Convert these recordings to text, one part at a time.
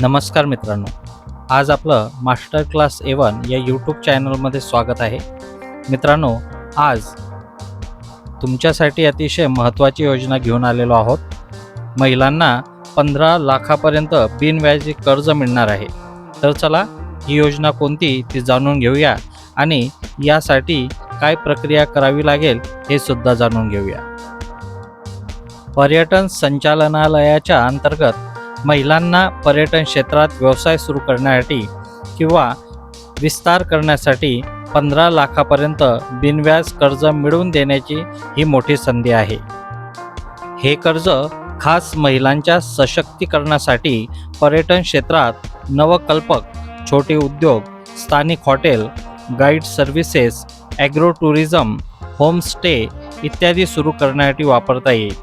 नमस्कार मित्रांनो. आज आपलं मास्टर क्लास एवन या यूट्यूब चॅनलमध्ये स्वागत आहे. मित्रांनो आज तुमच्यासाठी अतिशय महत्त्वाची योजना घेऊन आलेलो आहोत. महिलांना पंधरा लाखापर्यंत बिनव्याजी कर्ज मिळणार आहे. तर चला ही योजना कोणती ती जाणून घेऊया आणि यासाठी काय प्रक्रिया करावी लागेल हे सुद्धा जाणून घेऊया. पर्यटन संचालनालयाच्या अंतर्गत महिलांना पर्यटन क्षेत्रात व्यवसाय सुरू करण्यासाठी किंवा विस्तार करण्यासाठी पंधरा लाखापर्यंत बिनव्याज कर्ज मिळवून देण्याची ही मोठी संधी आहे. हे कर्ज खास महिलांच्या सशक्तीकरणासाठी पर्यटन क्षेत्रात नवकल्पक छोटे उद्योग स्थानिक hotel guide services agro tourism homestay इत्यादी सुरू करण्यासाठी वापरता येईल.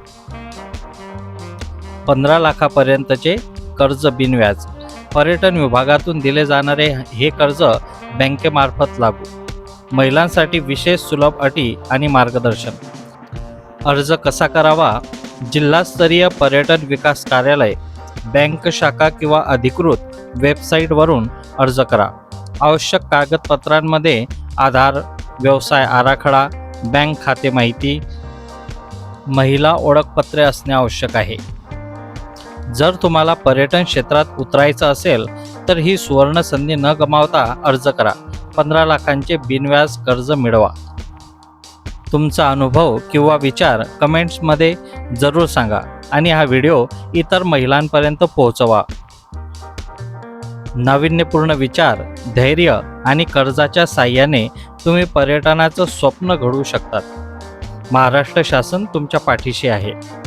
पंधरा लाखापर्यंतचे कर्ज बिनव्याज. पर्यटन विभागातून दिले जाणारे हे कर्ज बँकेमार्फत लागू. महिलांसाठी विशेष सुलभ अटी आणि मार्गदर्शन. अर्ज कसा करावा? जिल्हास्तरीय पर्यटन विकास कार्यालय बँक शाखा किंवा अधिकृत वेबसाईटवरून अर्ज करा. आवश्यक कागदपत्रांमध्ये आधार व्यवसाय आराखडा बँक खाते माहिती महिला ओळखपत्रे असणे आवश्यक आहे. जर तुम्हाला पर्यटन क्षेत्रात उतरायचं असेल तर ही सुवर्ण संधी न गमावता अर्ज करा. पंधरा लाखांचे बिनव्याज कर्ज मिळवा. तुमचा अनुभव किंवा विचार कमेंट्समध्ये जरूर सांगा आणि हा व्हिडिओ इतर महिलांपर्यंत पोहोचवा. नाविन्यपूर्ण विचार धैर्य आणि कर्जाच्या साह्याने तुम्ही पर्यटनाचं स्वप्न घडवू शकतात. महाराष्ट्र शासन तुमच्या पाठीशी आहे.